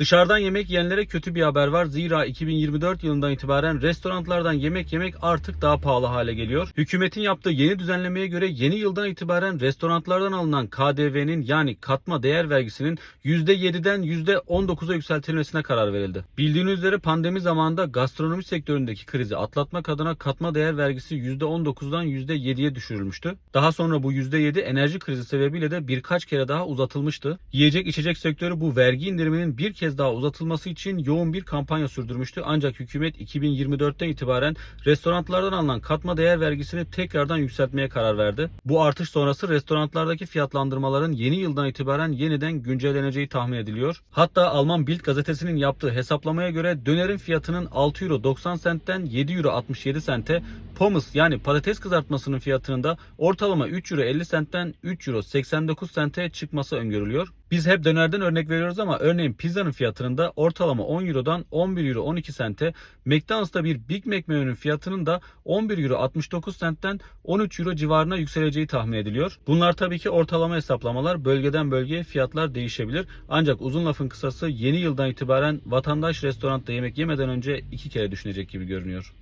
Dışarıdan yemek yiyenlere kötü bir haber var. Zira 2024 yılından itibaren restoranlardan yemek yemek artık daha pahalı hale geliyor. Hükümetin yaptığı yeni düzenlemeye göre yeni yıldan itibaren restoranlardan alınan KDV'nin yani katma değer vergisinin %7'den %19'a yükseltilmesine karar verildi. Bildiğiniz üzere pandemi zamanında gastronomi sektöründeki krizi atlatmak adına katma değer vergisi %19'dan %7'ye düşürülmüştü. Daha sonra bu %7 enerji krizi sebebiyle de birkaç kere daha uzatılmıştı. Yiyecek içecek sektörü bu vergi indiriminin bir kez daha uzatılması için yoğun bir kampanya sürdürmüştü. Ancak hükümet 2024'ten itibaren restoranlardan alınan katma değer vergisini tekrardan yükseltmeye karar verdi. Bu artış sonrası restoranlardaki fiyatlandırmaların yeni yıldan itibaren yeniden güncelleneceği tahmin ediliyor. Hatta Alman Bild gazetesinin yaptığı hesaplamaya göre dönerin fiyatının 6 euro 90 sentten 7 euro 67 sente, pommes yani patates kızartmasının fiyatının da ortalama 3 euro 50 sentten 3 euro 89 sente çıkması öngörülüyor. Biz hep dönerden örnek veriyoruz ama örneğin pizzanın fiyatının da ortalama 10 Euro'dan 11 Euro 12 sente, McDonald's'ta bir Big Mac menünün fiyatının da 11 Euro 69 sentten 13 Euro civarına yükseleceği tahmin ediliyor. Bunlar tabii ki ortalama hesaplamalar. Bölgeden bölgeye fiyatlar değişebilir. Ancak uzun lafın kısası yeni yıldan itibaren vatandaş restoranda yemek yemeden önce iki kere düşünecek gibi görünüyor.